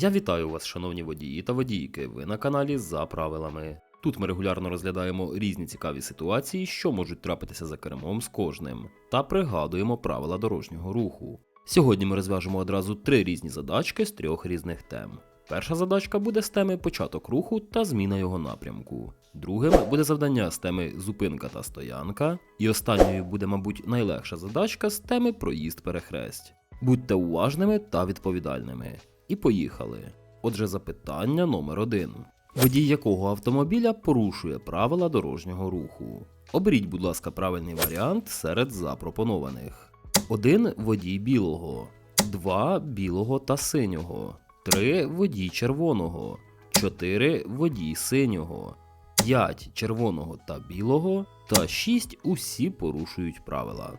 Я вітаю вас, шановні водії та водійки. Ви на каналі за правилами. Тут ми регулярно розглядаємо різні цікаві ситуації, що можуть трапитися за кермом з кожним, та пригадуємо правила дорожнього руху. Сьогодні ми розв'яжемо одразу три різні задачки з трьох різних тем. Перша задачка буде з теми початок руху та зміна його напрямку. Другим буде завдання з теми зупинка та стоянка. І останньою буде, мабуть, найлегша задачка з теми проїзд перехресть. Будьте уважними та відповідальними. І поїхали. Отже, запитання номер один. Водій якого автомобіля порушує правила дорожнього руху? Оберіть, будь ласка, правильний варіант серед запропонованих. 1 водій білого, 2 білого та синього, 3 водій червоного, 4 водій синього, 5 червоного та білого та 6 усі порушують правила.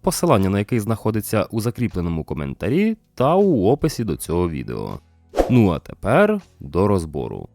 посилання на який знаходиться у закріпленому коментарі та у описі до цього відео. Ну а тепер до розбору.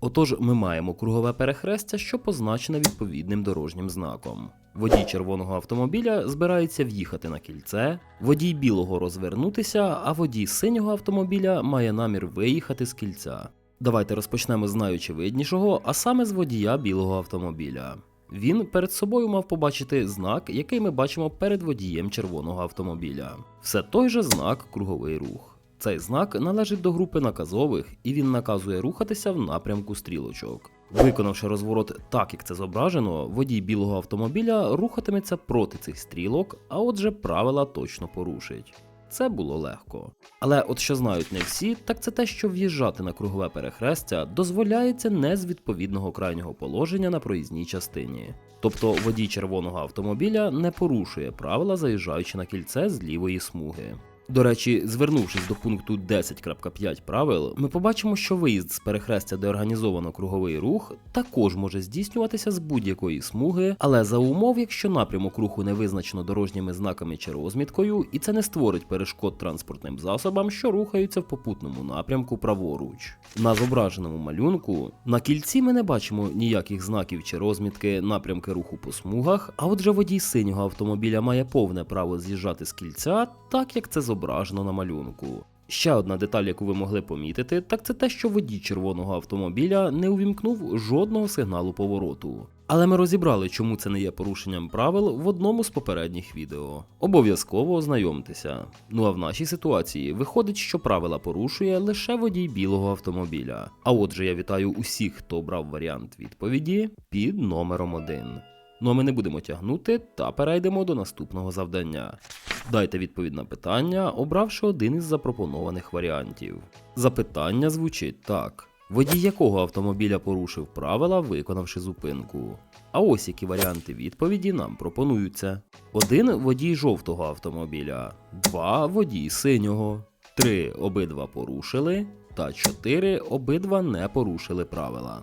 Отож, ми маємо кругове перехрестя, що позначене відповідним дорожнім знаком. Водій червоного автомобіля збирається в'їхати на кільце, водій білого розвернутися, а водій синього автомобіля має намір виїхати з кільця. Давайте розпочнемо з найочевиднішого, а саме з водія білого автомобіля. Він перед собою мав побачити знак, який ми бачимо перед водієм червоного автомобіля. Все той же знак круговий рух. Цей знак належить до групи наказових і він наказує рухатися в напрямку стрілочок. Виконавши розворот так, як це зображено, водій білого автомобіля рухатиметься проти цих стрілок, а отже правила точно порушить. Це було легко. Але от що знають не всі, так це те, що в'їжджати на кругове перехрестя дозволяється не з відповідного крайнього положення на проїзній частині. Тобто водій червоного автомобіля не порушує правила, заїжджаючи на кільце з лівої смуги. До речі, звернувшись до пункту 10.5 правил, ми побачимо, що виїзд з перехрестя, де організовано круговий рух, також може здійснюватися з будь-якої смуги, але за умов, якщо напрямок руху не визначено дорожніми знаками чи розміткою, і це не створить перешкод транспортним засобам, що рухаються в попутному напрямку праворуч. На зображеному малюнку на кільці ми не бачимо ніяких знаків чи розмітки напрямки руху по смугах, а отже водій синього автомобіля має повне право з'їжджати з кільця, так як це зображено на малюнку. Ще одна деталь, яку ви могли помітити, так це те, що водій червоного автомобіля не увімкнув жодного сигналу повороту. Але ми розібрали, чому це не є порушенням правил в одному з попередніх відео. Обов'язково ознайомтеся. Ну а в нашій ситуації виходить, що правила порушує лише водій білого автомобіля. А отже, я вітаю усіх, хто обрав варіант відповіді під номером 1. Ну а ми не будемо тягнути та перейдемо до наступного завдання. Дайте відповідь на питання, обравши один із запропонованих варіантів. Запитання звучить так: водій якого автомобіля порушив правила, виконавши зупинку? А ось які варіанти відповіді нам пропонуються: 1 водій жовтого автомобіля, 2 водій синього, 3 обидва порушили, та 4 обидва не порушили правила.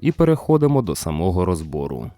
і переходимо до самого розбору.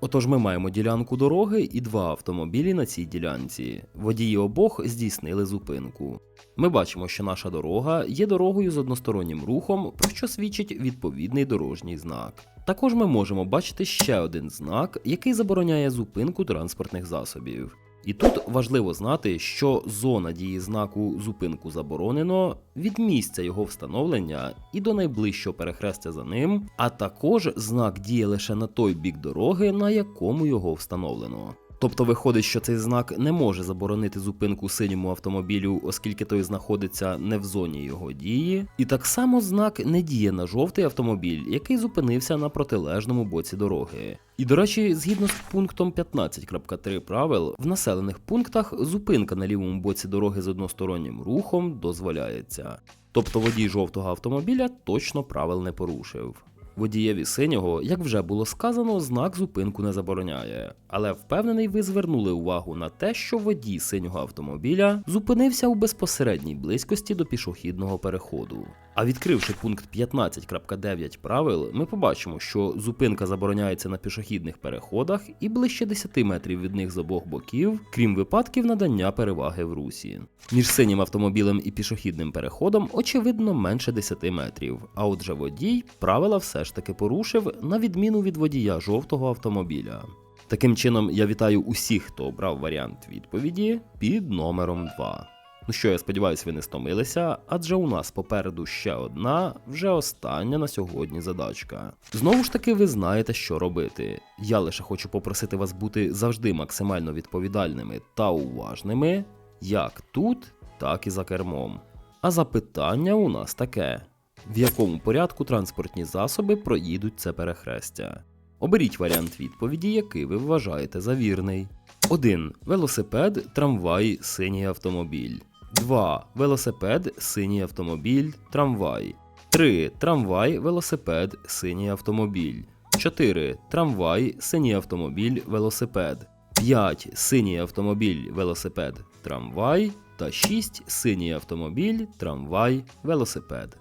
Отож, ми маємо ділянку дороги і два автомобілі на цій ділянці. Водії обох здійснили зупинку. Ми бачимо, що наша дорога є дорогою з одностороннім рухом, про що свідчить відповідний дорожній знак. Також ми можемо бачити ще один знак, який забороняє зупинку транспортних засобів. І тут важливо знати, що зона дії знаку зупинку заборонено від місця його встановлення і до найближчого перехрестя за ним, а також знак діє лише на той бік дороги, на якому його встановлено. Тобто виходить, що цей знак не може заборонити зупинку синьому автомобілю, оскільки той знаходиться не в зоні його дії. І так само знак не діє на жовтий автомобіль, який зупинився на протилежному боці дороги. І до речі, згідно з пунктом 15.3 правил, в населених пунктах зупинка на лівому боці дороги з одностороннім рухом дозволяється. Тобто водій жовтого автомобіля точно правил не порушив. Водієві синього, як вже було сказано, знак зупинку не забороняє. Але впевнений, ви звернули увагу на те, що водій синього автомобіля зупинився у безпосередній близькості до пішохідного переходу. А відкривши пункт 15.9 правил, ми побачимо, що зупинка забороняється на пішохідних переходах і ближче 10 метрів від них з обох боків, крім випадків надання переваги в русі. Між синім автомобілем і пішохідним переходом, очевидно, менше 10 метрів. А отже, водій правила все ж таки порушив, на відміну від водія жовтого автомобіля. Таким чином, я вітаю усіх, хто обрав варіант відповіді під номером 2. Ну що, я сподіваюся, ви не стомилися, адже у нас попереду ще одна, вже остання на сьогодні задачка. Знову ж таки, ви знаєте, що робити. Я лише хочу попросити вас бути завжди максимально відповідальними та уважними, як тут, так і за кермом. А запитання у нас таке: в якому порядку транспортні засоби проїдуть це перехрестя? Оберіть варіант відповіді, який ви вважаєте за вірний. 1. Велосипед, трамвай, синій автомобіль. 2. Велосипед, синій автомобіль, трамвай. 3. Трамвай, велосипед, синій автомобіль. 4. Трамвай, синій автомобіль, велосипед. 5. Синій автомобіль, велосипед, трамвай. Та 6. Синій автомобіль, трамвай, велосипед.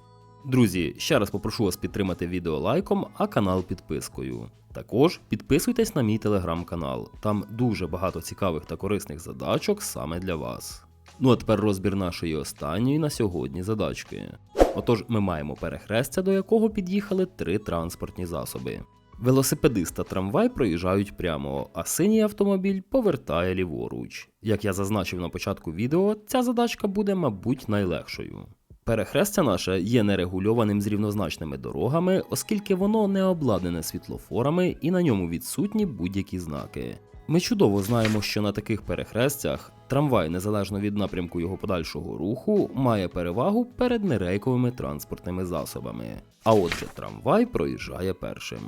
Друзі, ще раз попрошу вас підтримати відео лайком, а канал підпискою. Також підписуйтесь на мій телеграм-канал, там дуже багато цікавих та корисних задачок саме для вас. Ну а тепер розбір нашої останньої на сьогодні задачки. Отож, ми маємо перехрестя, до якого під'їхали три транспортні засоби. Велосипедист та трамвай проїжджають прямо, а синій автомобіль повертає ліворуч. Як я зазначив на початку відео, ця задачка буде, мабуть, найлегшою. Перехрестя наше є нерегульованим з рівнозначними дорогами, оскільки воно не обладнане світлофорами і на ньому відсутні будь-які знаки. Ми чудово знаємо, що на таких перехрестях трамвай, незалежно від напрямку його подальшого руху, має перевагу перед нерейковими транспортними засобами. А отже, трамвай проїжджає першим.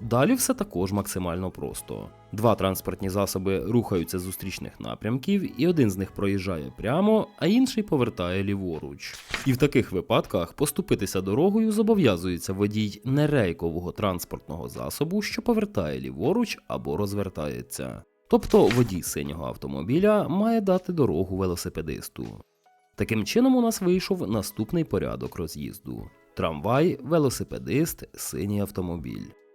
Далі все також максимально просто. Два транспортні засоби рухаються з зустрічних напрямків, і один з них проїжджає прямо, а інший повертає ліворуч. І в таких випадках поступитися дорогою зобов'язується водій нерейкового транспортного засобу, що повертає ліворуч або розвертається. Тобто водій синього автомобіля має дати дорогу велосипедисту. Таким чином у нас вийшов наступний порядок роз'їзду: трамвай, велосипедист, синій автомобіль.